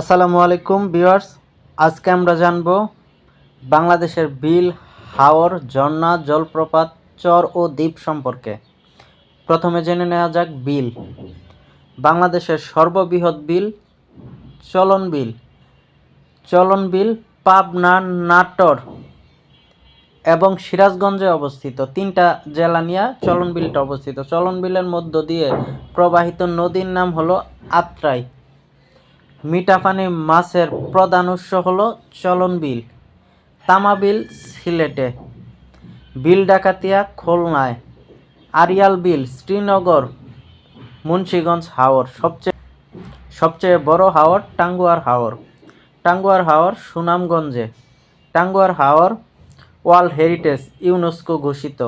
আসসালামু আলাইকুম ভিউয়ার্স। আজকে আমরা জানব বাংলাদেশের বিল, হাওর, ঝর্ণা, জলপ্রপাত, চর ও দ্বীপ সম্পর্কে। প্রথমে জেনে নেওয়া যাক বিল। বাংলাদেশের সর্ববৃহৎ বিল, চলন বিল। চলন বিল পাবনা, নাটোর এবং সিরাজগঞ্জে অবস্থিত। তিনটা জেলা নিয়ে চলন বিলটা অবস্থিত। চলন বিলের মধ্য দিয়ে প্রবাহিত নদীর নাম হলো আত্রাই। মিঠা পানি মাছের প্রধান উৎস হল চলন বিল, তামা বিল সিলেটে, বিল ডাকাতিয়া খুলনায়, আরিয়াল বিল শ্রীনগর, মুন্সিগঞ্জ হাওর, সবচেয়ে সবচেয়ে বড় হাওর টাঙ্গুয়ার হাওর টাঙ্গুয়ার হাওর সুনামগঞ্জে, Tanguar Haor world heritage UNESCO ঘোষিত।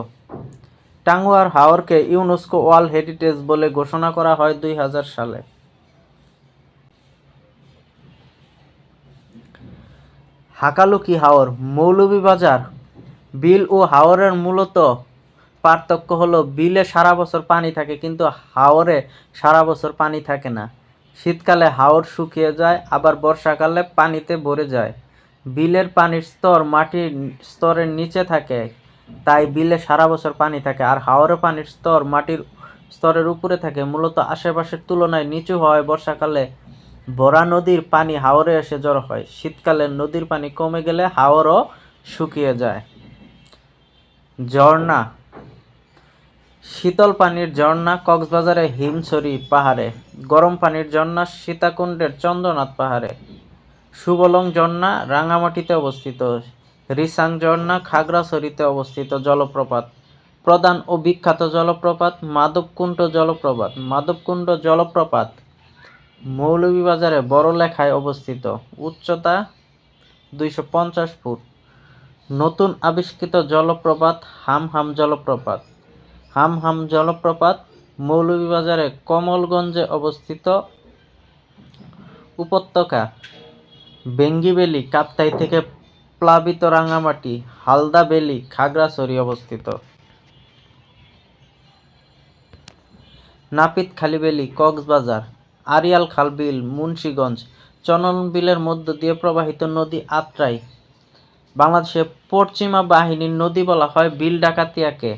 টাঙ্গুয়ার হাওরকে ইউনেস্কো ওয়ার্ল্ড হেরিটেজ বলে ঘোষণা করা হয় দুই হাজার সালে। হাকালুকি হাওর মৌলভীবাজার। বিল ও হাওরের মূলত পার্থক্য হলো, বিলে সারা বছর পানি থাকে, কিন্তু হাওরে সারা বছর পানি থাকে না। শীতকালে হাওর শুকিয়ে যায়, আবার বর্ষাকালে পানিতে ভরে যায়। বিলের পানির স্তর মাটির স্তরের নিচে থাকে, তাই বিলে সারা বছর পানি থাকে, আর হাওরে পানির স্তর মাটির স্তরের উপরে থাকে। মূলত আশেপাশের তুলনায় নিচু হওয়ায় বর্ষাকালে বরা নদীর পানি হাওরে এসে জড়ো হয়। শীতকালে নদীর পানি কমে গেলে হাওরও শুকিয়ে যায়। ঝর্ণা। শীতল পানির ঝর্ণা কক্সবাজারে হিমছড়ি পাহাড়ে। গরম পানির ঝর্ণা সীতাকুণ্ডের চন্দ্রনাথ পাহাড়ে। সুবলং ঝর্ণা রাঙামাটিতে অবস্থিত। রিসাং ঝর্ণা খাগড়াছড়িতে অবস্থিত জলপ্রপাত। প্রধান ও বিখ্যাত জলপ্রপাত মাধবকুণ্ড জলপ্রপাত। মাধবকুণ্ড জলপ্রপাত মৌলভীবাজারে বড় লেখায় অবস্থিত। উচ্চতা দুইশো পঞ্চাশ ফুট। নতুন আবিষ্কৃত জলপ্রপাত হাম হাম জলপ্রপাত। হাম হাম জলপ্রপাত মৌলভীবাজারে কমলগঞ্জে অবস্থিত। উপত্যকা বেঙ্গিবেলি কাপ্তাই থেকে প্লাবিত রাঙামাটি, হালদা বেলি খাগড়াছড়ি অবস্থিত। নাপিত খালিবেলি কক্সবাজার। আরিয়াল খাল বিল মুন্সীগঞ্জ চনন বিলের মধ্য দিয়ে প্রবাহিত নদী আত্রাই। বাংলাদেশের পশ্চিমা বাহিনীর নদী বলা হয় বিল ডাকাতিয়াকে।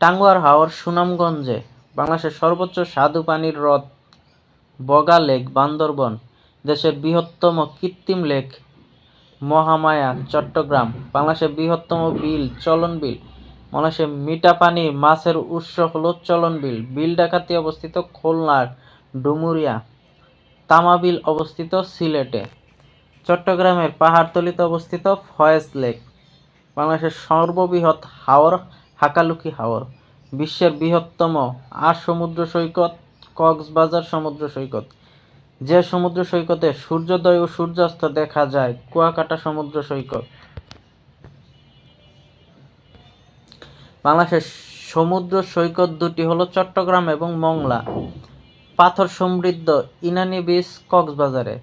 টাঙ্গুয়ার হাওর, সুনামগঞ্জে বাংলাদেশের সর্বোচ্চ স্বাদু পানির হ্রদ বগা লেক, বান্দরবন, দেশের বৃহত্তম কৃত্রিম লেক মহামায়া, চট্টগ্রাম। বাংলাদেশের বৃহত্তম বিল, চলন বিল। বাংলাদেশের মিঠা পানি মাছের উৎস হল চলন বিল। বিল ডাকাতি অবস্থিত খুলনার ডুমুরিয়া, তামাবিল অবস্থিত সিলেটে, চট্টগ্রামের পাহাড়তলিতে অবস্থিত ফয়েজ লেক, বাংলাদেশের সর্ববৃহৎ হাওর, হাকালুকি হাওর, বিশ্বের বৃহত্তম আর সমুদ্র সৈকত, কক্সবাজার সমুদ্র সৈকত। যে সমুদ্র সৈকতে সূর্যোদয় ও সূর্যাস্ত দেখা যায়, কুয়াকাটা সমুদ্র সৈকত। বাংলাদেশের সমুদ্র সৈকত দুটি হলো চট্টগ্রাম এবং মংলা। পাথর সমৃদ্ধ ইনানি বিচ কক্সবাজারে।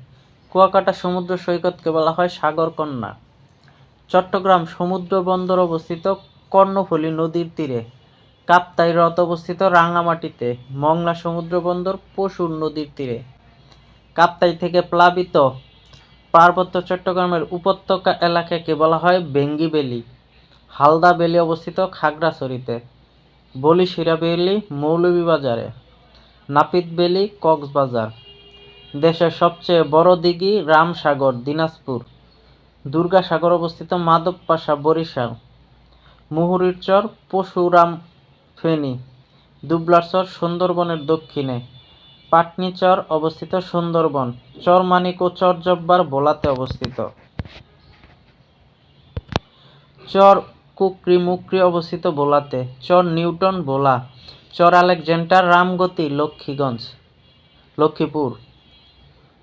কুয়াকাটা সমুদ্র সৈকতকে বলা হয় সাগরকন্যা চট্টগ্রাম সমুদ্র বন্দর অবস্থিত কর্ণফুলী নদীর তীরে। কাপ্তাই হ্রদ অবস্থিত রাঙামাটিতে, মংলা সমুদ্র বন্দর পশুর নদীর তীরে। কাপ্তাই থেকে প্লাবিত পার্বত্য চট্টগ্রামের উপত্যকা এলাকাকে বলা হয় বেঙ্গি বেলি। হালদা বেলি অবস্থিত খাগড়াছড়িতে। বলিশিরা বেলি, মৌলভীবাজারে। নাপিত বেলি, কক্সবাজার। দেশের সবচেয়ে বড় দিঘি রামসাগর, দিনাজপুর। দুর্গাসাগর অবস্থিত মাধবপাশা, বরিশাল। মুহুরীর চর পশুরাম ফেনী। দুবলার চর সুন্দরবনের দক্ষিণে। পাটনি চর অবস্থিত সুন্দরবন। চর মানিক ও চর জব্বার ভোলাতে অবস্থিত। চর কুকরি মুকরি অবস্থিত ভোলাতে চর নিউটন ভোলা চর আলেকজান্ডার রামগতি, লক্ষ্মীগঞ্জ, লক্ষ্মীপুর।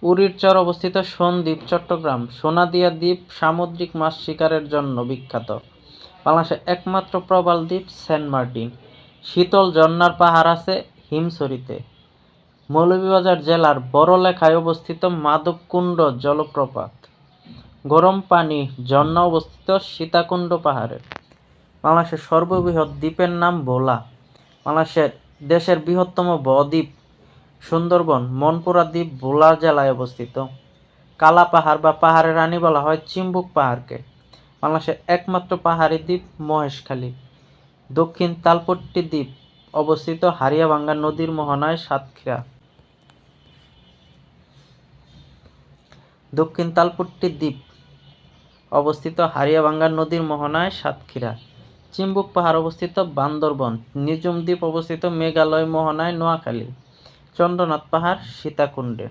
উরির চর অবস্থিত সন্দ্বীপ, চট্টগ্রাম। সোনাদিয়া দ্বীপ সামুদ্রিক মাছ শিকারের জন্য বিখ্যাত। বাংলাদেশের একমাত্র প্রবাল দ্বীপ সেন্ট মার্টিন। শীতল ঝর্ণার পাহাড় আছে হিমছড়িতে। মৌলভীবাজার জেলার বড়লেখায় অবস্থিত মাধবকুণ্ড জলপ্রপাত। গরম পানি ঝর্ণা অবস্থিত সীতাকুণ্ড পাহাড়ে। বাংলাদেশের সর্ববৃহৎ দ্বীপের নাম ভোলা। বাংলাদেশের দেশের বৃহত্তম বদ্বীপ সুন্দরবন মনপুরা দ্বীপ ভোলা জেলায় অবস্থিত। কালা পাহাড় বা পাহাড়ের রানী বলা হয় চিম্বুক পাহাড়কে। বাংলাদেশের একমাত্র পাহাড়ি দ্বীপ মহেশখালী। দক্ষিণ তালপট্টি দ্বীপ অবস্থিত হারিয়াভাঙ্গা নদীর মোহনায় সাতক্ষীরা। দক্ষিণ তালপট্টি দ্বীপ অবস্থিত হারিয়াভাঙ্গা নদীর মোহনায় সাতক্ষীরা। চিম্বুক পাহাড় অবস্থিত বান্দরবন। নিজুম দ্বীপ অবস্থিত মেঘালয় মোহনায় নোয়াখালী। চন্দ্রনাথ পাহাড় সীতাকুণ্ডে।